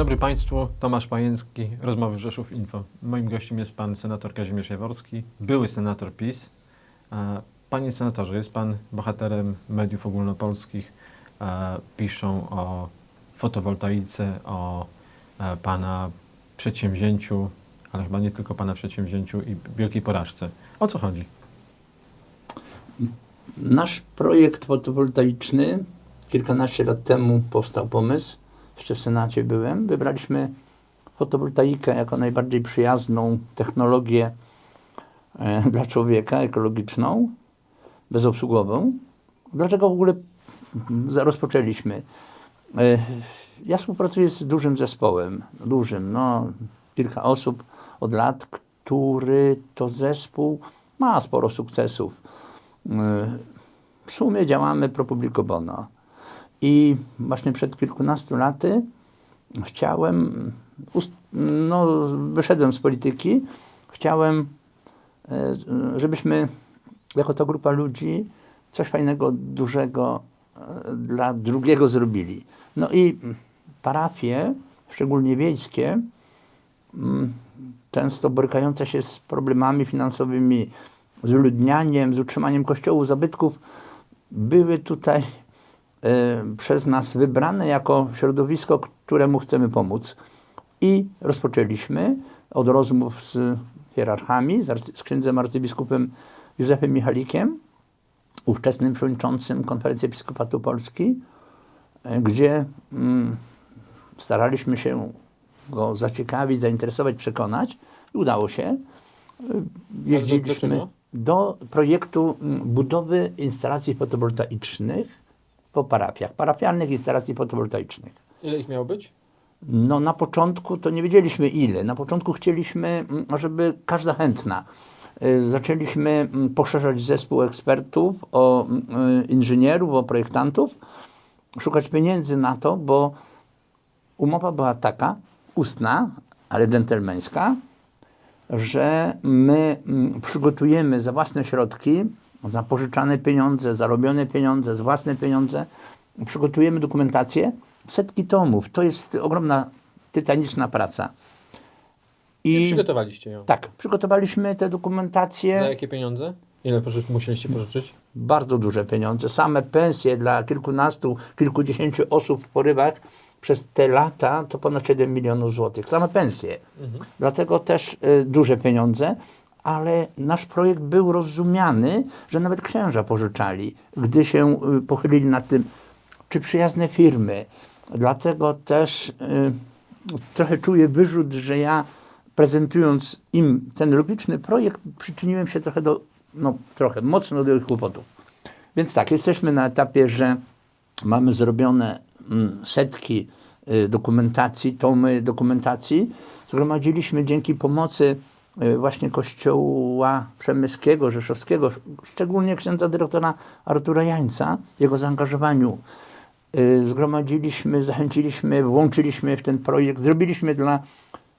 dobry Państwu, Tomasz Pajęcki, Rozmowy Rzeszów Info. Moim gościem jest Pan Senator Kazimierz Jaworski, były senator PiS. E, Panie Senatorze, jest Pan bohaterem mediów ogólnopolskich. E, Piszą o fotowoltaice, o e, Pana przedsięwzięciu, ale chyba nie tylko Pana przedsięwzięciu i wielkiej porażce. O co chodzi? Nasz projekt fotowoltaiczny, kilkanaście lat temu powstał pomysł, jeszcze w Senacie byłem. Wybraliśmy fotowoltaikę jako najbardziej przyjazną technologię e, dla człowieka, ekologiczną, bezobsługową. Dlaczego w ogóle rozpoczęliśmy? E, ja współpracuję z dużym zespołem, dużym, no kilka osób od lat, który to zespół ma sporo sukcesów. E, w sumie działamy pro publico bono. I właśnie przed kilkunastu laty chciałem, no, wyszedłem z polityki, chciałem, e, żebyśmy jako ta grupa ludzi coś fajnego, dużego e, dla drugiego zrobili. No i parafie, szczególnie wiejskie, często borykające się z problemami finansowymi, z wyludnianiem, z utrzymaniem kościołów, zabytków, były tutaj przez nas wybrane jako środowisko, któremu chcemy pomóc. I rozpoczęliśmy od rozmów z hierarchami, z, księdzem arcybiskupem Józefem Michalikiem, ówczesnym przewodniczącym Konferencji Episkopatu Polski, e, gdzie mm, staraliśmy się go zaciekawić, zainteresować, przekonać. I udało się. E, Jeździliśmy do projektu mm, budowy instalacji fotowoltaicznych po parafiach, parafialnych instalacji fotowoltaicznych. Ile ich miało być? No na początku to nie wiedzieliśmy ile. Na początku chcieliśmy, mm, żeby każda chętna. Y, Zaczęliśmy mm, poszerzać zespół ekspertów, o mm, y, inżynierów, o projektantów, szukać pieniędzy na to, bo umowa była taka, ustna, ale dżentelmeńska, że my przygotujemy za własne środki, za pożyczane pieniądze, zarobione pieniądze, za własne pieniądze, przygotujemy dokumentację, setki tomów. To jest ogromna, tytaniczna praca. I I przygotowaliście ją. tak, przygotowaliśmy tę dokumentację. Za jakie pieniądze? Ile poży- musieliście pożyczyć? bardzo duże pieniądze. Same pensje dla kilkunastu, kilkudziesięciu osób w porywach przez te lata to ponad 7 milionów złotych. Same pensje. Dlatego też y, duże pieniądze, ale nasz projekt był rozumiany, że nawet księża pożyczali, gdy się y, pochylili nad tym, czy przyjazne firmy. Dlatego też y, trochę czuję wyrzut, że ja prezentując im ten logiczny projekt, przyczyniłem się trochę do, no trochę, mocno do ich kłopotów. Więc tak, jesteśmy na etapie, że mamy zrobione mm, setki y, dokumentacji, tomy dokumentacji. Zgromadziliśmy dzięki pomocy właśnie Kościoła Przemyskiego, Rzeszowskiego, szczególnie księdza dyrektora Artura Jańca, jego zaangażowaniu y, zgromadziliśmy, zachęciliśmy, włączyliśmy w ten projekt, zrobiliśmy dla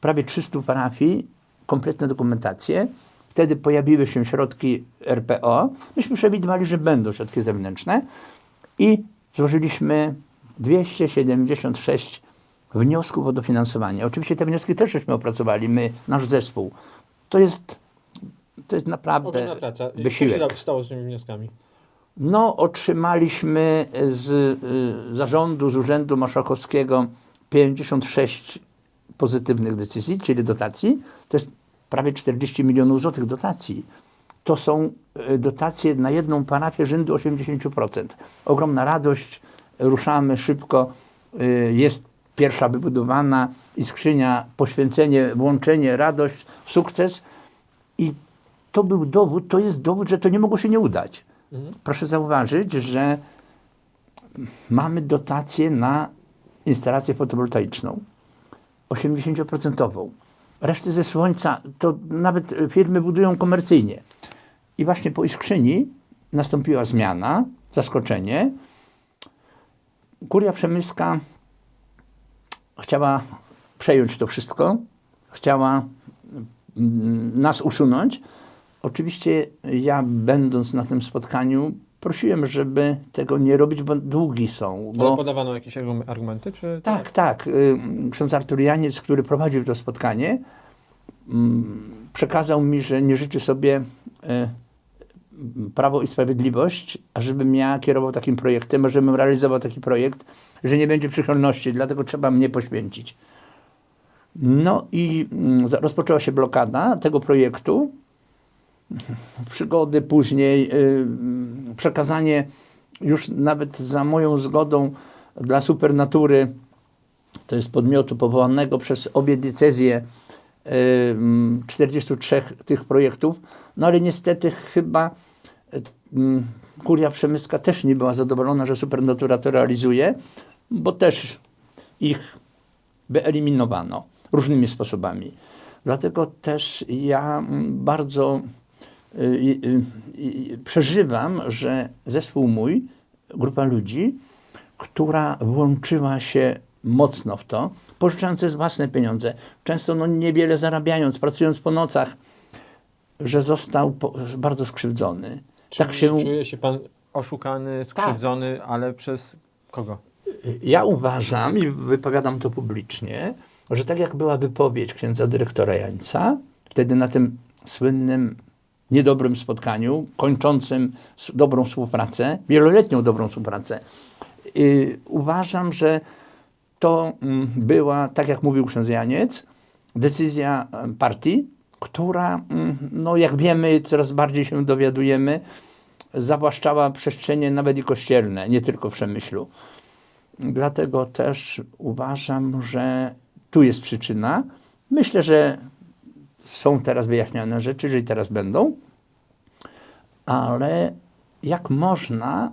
prawie 300 parafii kompletne dokumentacje. Wtedy pojawiły się środki RPO. Myśmy przewidywali, że będą środki zewnętrzne i złożyliśmy 276 wniosków o dofinansowanie. Oczywiście te wnioski też żeśmy opracowali, my, nasz zespół. To jest, to jest naprawdę praca. Wysiłek. Co się stało z tymi wnioskami? No, otrzymaliśmy z y, zarządu, z Urzędu Marszałkowskiego 56 pozytywnych decyzji, czyli dotacji. To jest prawie 40 milionów złotych dotacji. To są y, dotacje na jedną parafię rzędu 80%. Ogromna radość, ruszamy szybko. Y, jest pierwsza wybudowana i skrzynia, poświęcenie, włączenie, radość, sukces. I to był dowód, to jest dowód, że to nie mogło się nie udać. Proszę zauważyć, że mamy dotację na instalację fotowoltaiczną 80%. Reszty ze słońca to nawet firmy budują komercyjnie. I właśnie po Iskrzyni nastąpiła zmiana, zaskoczenie. Kuria Przemyska chciała przejąć to wszystko, chciała mm, nas usunąć. Oczywiście ja będąc na tym spotkaniu prosiłem, żeby tego nie robić, bo długi są. Ale Bo... podawano jakieś argum- argumenty, czy... Tak, tak. y, Ksiądz Artur Janiec, który prowadził to spotkanie, mm, przekazał mi, że nie życzy sobie y, Prawo i Sprawiedliwość, żebym ja kierował takim projektem, żebym realizował taki projekt, że nie będzie przychylności, dlatego trzeba mnie poświęcić. No i mm, rozpoczęła się blokada tego projektu. Przygody później, y, przekazanie już nawet za moją zgodą dla supernatury, to jest podmiotu powołanego przez obie decyzje 43 tych projektów, no ale niestety chyba mm, kuria przemyska też nie była zadowolona, że supernatura to realizuje, bo też ich wyeliminowano różnymi sposobami. Dlatego też ja mm, bardzo y, y, y, przeżywam, że zespół mój, grupa ludzi, która włączyła się mocno w to, pożyczając z własne pieniądze, często no, niewiele zarabiając, pracując po nocach, że został po, bardzo skrzywdzony. tak Czyli się Tak. Czuje się pan oszukany, skrzywdzony, ale przez kogo? Ja uważam i wypowiadam to publicznie, że tak jak była wypowiedź księdza dyrektora Jańca, wtedy na tym słynnym, niedobrym spotkaniu, kończącym dobrą współpracę, wieloletnią dobrą współpracę, yy, uważam, że to mm, była, tak jak mówił ksiądz Janiec, decyzja partii, która, mm, no jak wiemy, coraz bardziej się dowiadujemy, zawłaszczała przestrzenie nawet i kościelne, nie tylko w Przemyślu. Dlatego też uważam, że tu jest przyczyna. Myślę, że są teraz wyjaśniane rzeczy, że i teraz będą, ale jak można,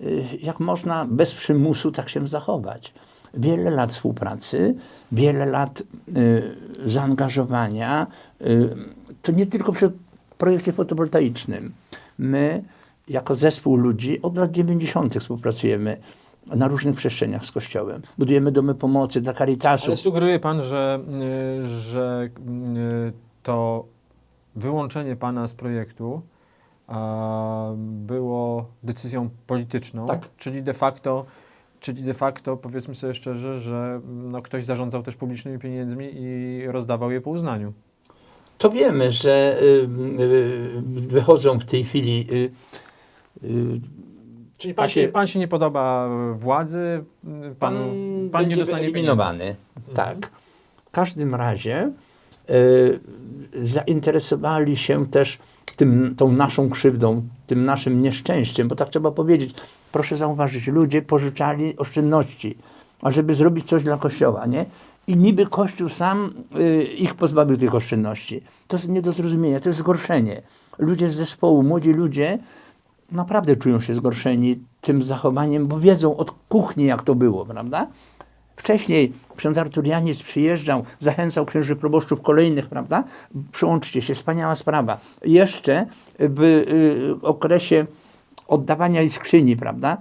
y, jak można bez przymusu tak się zachować? Wiele lat współpracy, wiele lat y, zaangażowania, y, to nie tylko przy projekcie fotowoltaicznym. My, jako zespół ludzi, od lat 90. współpracujemy na różnych przestrzeniach z Kościołem. Budujemy domy pomocy dla Caritasu. Ale sugeruje pan, że, y, że y, to wyłączenie pana z projektu było decyzją polityczną, Tak. czyli de facto, czyli de facto powiedzmy sobie szczerze, że no, ktoś zarządzał też publicznymi pieniędzmi i rozdawał je po uznaniu. To wiemy, że y, y, wychodzą w tej chwili y, Czyli pan, Takie- się, pan się nie podoba władzy, pan, pan, nie dostanie pieniędzy. wyeliminowany. Tak. W każdym razie zainteresowali się też tym, tą naszą krzywdą, tym naszym nieszczęściem, bo tak trzeba powiedzieć. Proszę zauważyć, ludzie pożyczali oszczędności, ażeby zrobić coś dla Kościoła, nie? I niby Kościół sam y, ich pozbawił tych oszczędności. To jest nie do zrozumienia, to jest zgorszenie. Ludzie z zespołu, młodzi ludzie naprawdę czują się zgorszeni tym zachowaniem, bo wiedzą od kuchni, jak to było, prawda? Wcześniej ksiądz Artur Janiec przyjeżdżał, zachęcał księży proboszczów kolejnych, prawda? Przyłączcie się, wspaniała sprawa. Jeszcze w y, okresie oddawania i skrzyni, prawda?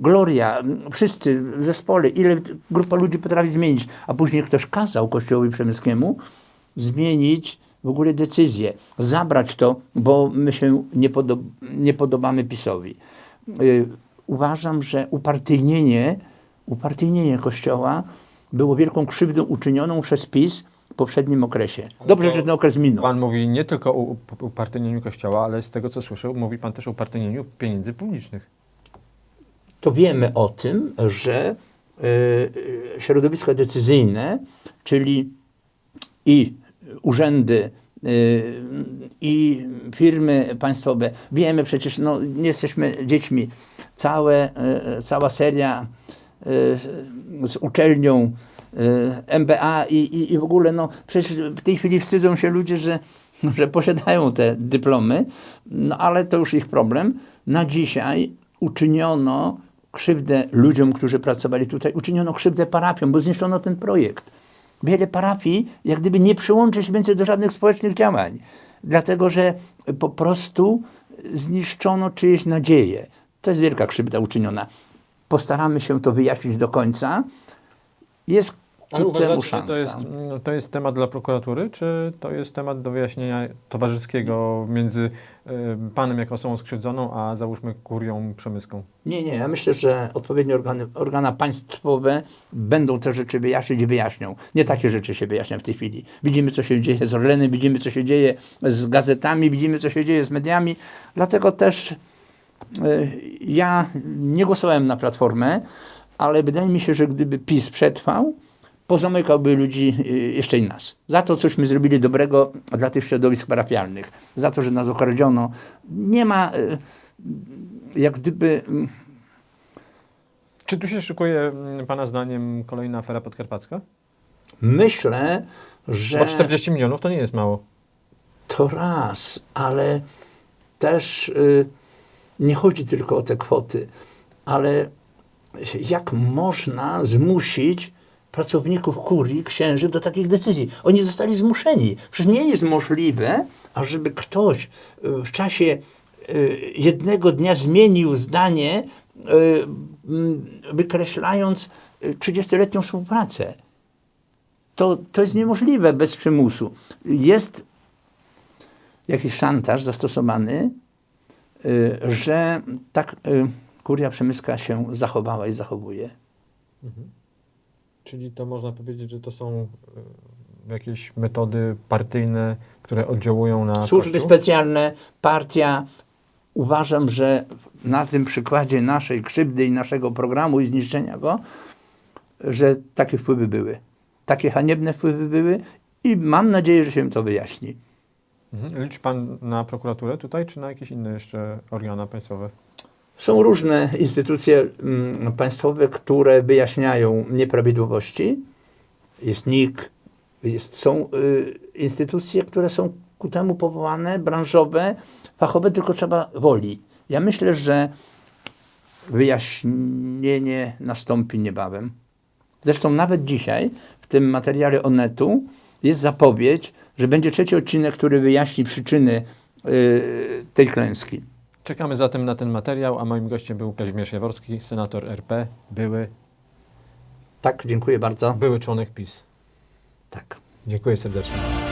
Gloria, wszyscy w zespole, ile grupa ludzi potrafi zmienić, a później ktoś kazał Kościołowi Przemyskiemu zmienić w ogóle decyzję, zabrać to, bo my się nie, nie podobamy PiSowi. Y, uważam, że upartyjnienie, upartyjnienie Kościoła było wielką krzywdą uczynioną przez PiS w poprzednim okresie. Dobrze, że ten okres minął. Pan mówi nie tylko o up- upartyjnieniu kościoła, ale z tego co słyszę, mówi pan też o upartyjnieniu pieniędzy publicznych. to wiemy o tym, że y, środowiska decyzyjne, czyli i urzędy, y, i firmy państwowe, wiemy przecież, no, nie jesteśmy dziećmi, Całe, y, cała seria z uczelnią y, MBA i, i, i w ogóle, no przecież w tej chwili wstydzą się ludzie, że, że posiadają te dyplomy, no ale to już ich problem. Na dzisiaj uczyniono krzywdę ludziom, którzy pracowali tutaj, uczyniono krzywdę parafiom, bo zniszczono ten projekt. Wiele parafii jak gdyby nie przyłączy się więcej do żadnych społecznych działań, dlatego że po prostu zniszczono czyjeś nadzieje. To jest wielka krzywda uczyniona. Postaramy się to wyjaśnić do końca. Jest Ale uważacie, szansa. to jest, mm, to jest temat dla prokuratury, czy to jest temat do wyjaśnienia towarzyskiego między y, panem jako osobą skrzywdzoną, a załóżmy kurią przemyską? Nie, nie, ja myślę, że odpowiednie organy, organa państwowe będą te rzeczy wyjaśnić i wyjaśnią. Nie takie rzeczy się wyjaśnia w tej chwili. Widzimy, co się dzieje z Orlenem, widzimy, co się dzieje z gazetami, widzimy, co się dzieje z mediami. Dlatego też ja nie głosowałem na Platformę, ale wydaje mi się, że gdyby PiS przetrwał, pozamykałby ludzi y, jeszcze i nas. Za to, cośmy zrobili dobrego dla tych środowisk parafialnych. Za to, że nas okradziono. Nie ma y, jak gdyby... mm, Czy tu się szykuje mm, pana zdaniem kolejna afera podkarpacka? Myślę, że Bo 40 milionów to nie jest mało. to raz, ale też y, nie chodzi tylko o te kwoty, ale jak można zmusić pracowników kurii, księży do takich decyzji? Oni zostali zmuszeni. Przecież nie jest możliwe, ażeby ktoś y, w czasie y, jednego dnia zmienił zdanie, y, wykreślając y, 30-letnią współpracę. To, to jest niemożliwe bez przymusu. Jest jakiś szantaż zastosowany, że tak y, kuria przemyska się zachowała i zachowuje. Czyli to można powiedzieć, że to są y, jakieś metody partyjne, które oddziałują na Służby Kościół? specjalne, partia. Uważam, że na tym przykładzie naszej krzywdy i naszego programu i zniszczenia go, że takie wpływy były. Takie haniebne wpływy były i mam nadzieję, że się to wyjaśni. Mhm. Liczy pan na prokuraturę tutaj, czy na jakieś inne jeszcze organa państwowe? Są różne instytucje mm, państwowe, które wyjaśniają nieprawidłowości. Jest NIK, jest, są y, instytucje, które są ku temu powołane, branżowe, fachowe, tylko trzeba woli. Ja myślę, że wyjaśnienie nastąpi niebawem. Zresztą nawet dzisiaj w tym materiale Onetu jest zapowiedź, że będzie trzeci odcinek, który wyjaśni przyczyny y, tej klęski. Czekamy zatem na ten materiał, a moim gościem był Kazimierz Jaworski, senator RP, były, Tak, dziękuję bardzo. były członek PiS. Tak. Dziękuję serdecznie.